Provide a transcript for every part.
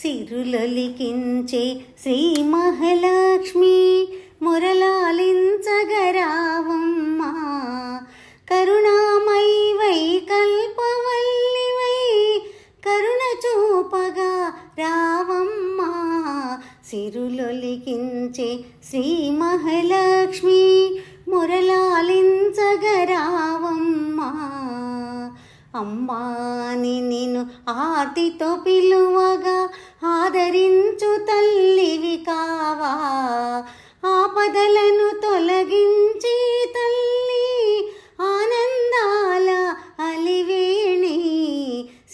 సిరులలికించే శ్రీ మహాలక్ష్మి మురళాలించగరావమ్మా. కరుణామై వై కల్పవల్లి వై కరుణ చూపగా రావమ్మా. సిరులొలికించే శ్రీ మహాలక్ష్మి మురళాలించగరావమ్మా. అమ్మాని నిన్ను ఆర్తితో పిలువగా ఆదరించు తల్లివి కావా ఆపదలను తొలగించి తల్లి ఆనందాల అలివేణి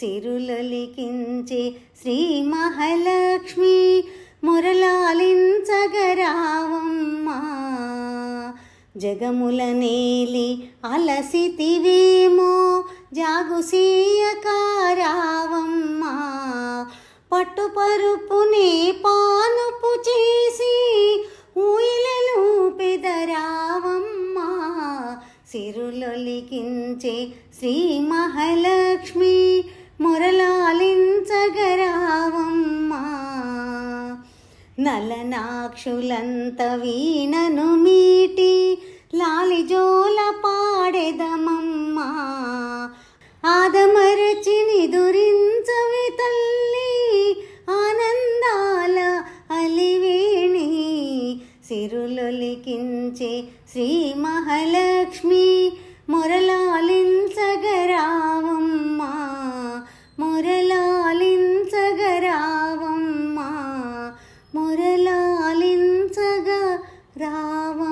సిరులలికించి శ్రీ మహాలక్ష్మి మురళాలించగరావమ్మా. జగముల నేలి అలసితివేమో జాగుసీయకారావమ్మా పట్టుపరుపునే పానుపు చేసి ఊయలలు పెదరావమ్మా. సిరులొలికించే శ్రీ మహాలక్ష్మి మురళాలించగరావమ్మా. నలనాక్షులంత వీణను మీటి సిరులొలికించే శ్రీ మహాలక్ష్మి మురళాలించగరావమ్మ మురళాలించగరావమ్మ. మురళాలించగ రావ